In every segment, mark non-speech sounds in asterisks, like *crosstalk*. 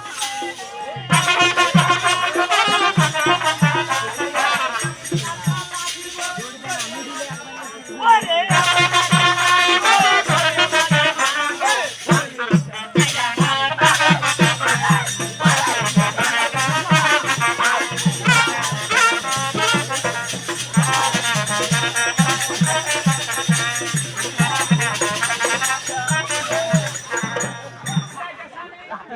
Oh,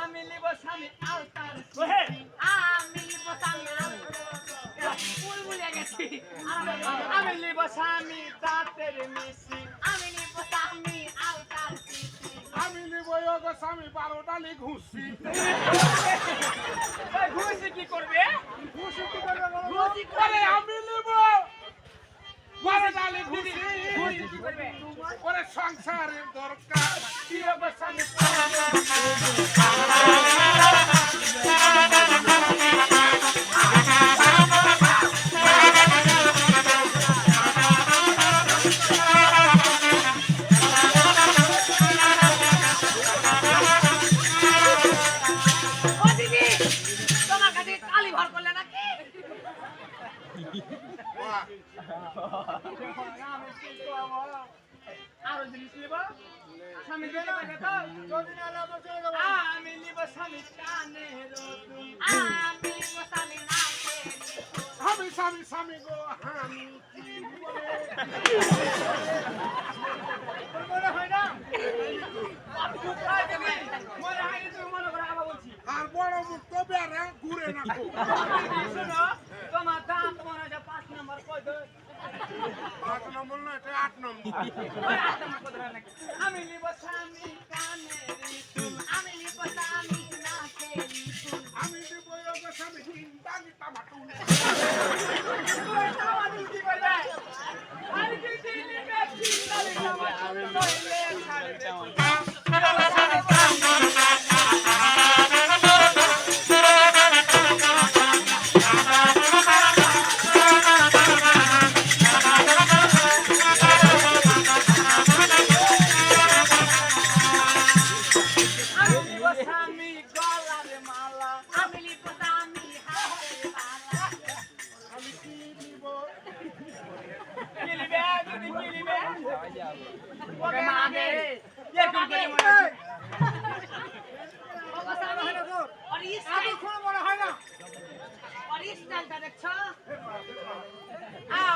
আমি নিব স্বামী আওতার ওহে আমি নিব স্বামী মিষ্টি। আমি নিব গো স্বামী বারো ডালি ঘুষি। ঘুষি কি করবে? ঘুষি কি করবে বলো আরে আমি বারো ডালি কি করবে ওরে সংসারের দরকার কি? আরও জিনিস নিব স্বামী আমি নিব স্বামী আমি স্বামী স্বামী গো আমি কি নিব তোর মনে হয় না মনে হয় মনে করে আবার বলছি আর বড় মুখ তো বেড়ে ঘুরে না তোমার দাম মনে হয় পাঁচ পাঁচ নম্বর না এটা আট নম্বর আট নম্বর কই দেবে আমি নিব স্বামী কানের দুল আমি দিব গো স্বামী হিন্দা নিতা মাটুন ওই তাওয়া দিল কি করবে? আর কি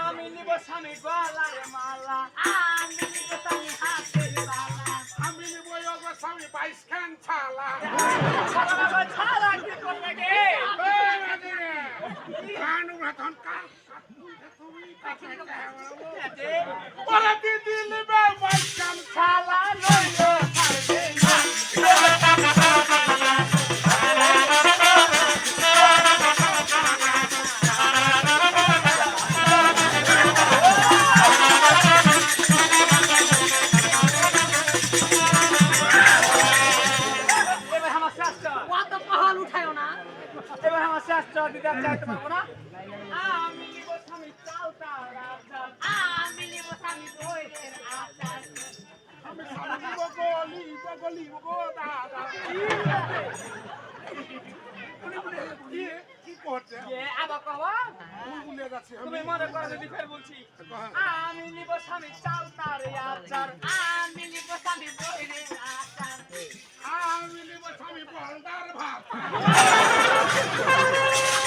আমি নিব স্বামী গলার মালা আমি নিব স্বামী হাতের মালা আমি নিব ওগো স্বামী বাইশ খান ছালা ছালা কি করবে গে খান উড়া তখন কাল তুমি কাছে এবার আমার শাস্ত্র দিতে আমি চাইতে পারব না আমি নিব স্বামী চালতা আচার। আমি স্বামী নিব গলি গলি গো দাদা। পড়ছে আবার আমি নিব স্বামী চাল তার আচার আমি নিব স্বামী বইরে আচার। আমি নিব স্বামী বন্দার ভাত। *laughs*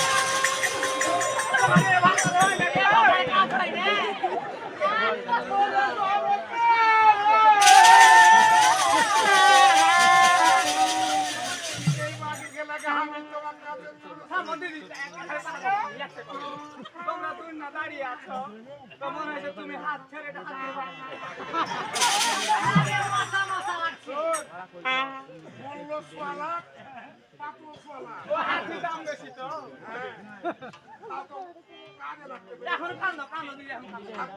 কাজে লাগতে পারে। এখন কান্দ কান্দ দিদি এখন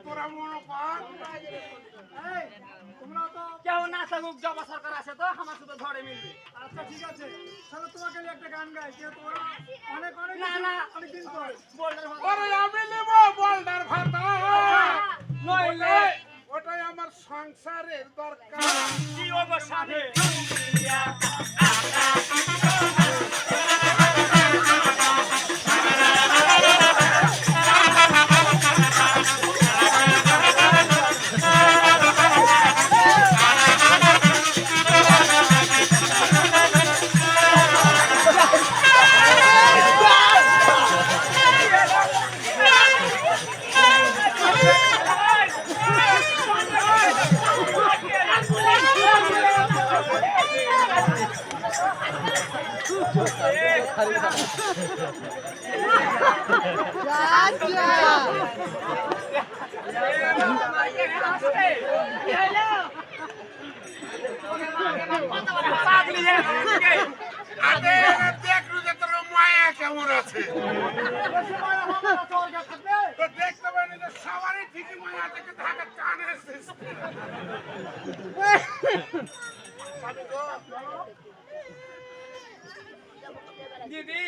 তোরা মনে তো জবা সরকার আছে তো আমার শুধু ধরে মিলবে। আচ্ছা ঠিক আছে। তাহলে তোমাকে নিয়ে একটা গান গাই যে তোরা অনেক অনেক না না। পর। ওরে আমি নেব বলদার ভাতা। নইলে ওটাই আমার সংসারের দরকার। কি ওগো সাথে কেমন আছে দেখতে পারি সবারই ঠিকই থেকে ঢাকা টান এসেছিস দিদি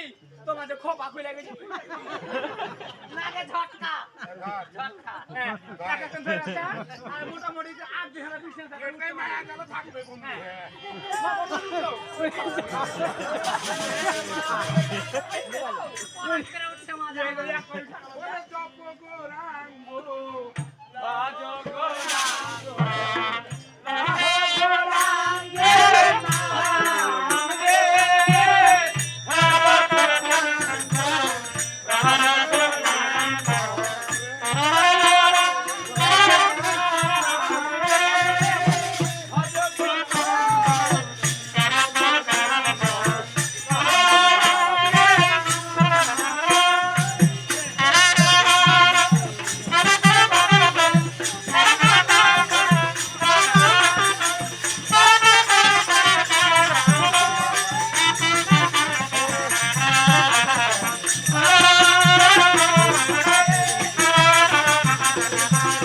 তোমাদের খোপা খুলে গেছে। ঝটকা। ঝটকা। হ্যাঁ ধরে আছে, আর মোটামুটি আট দুই হাজার বিশ হাজার মায়া গেল থাকবে বন্ধু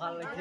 না।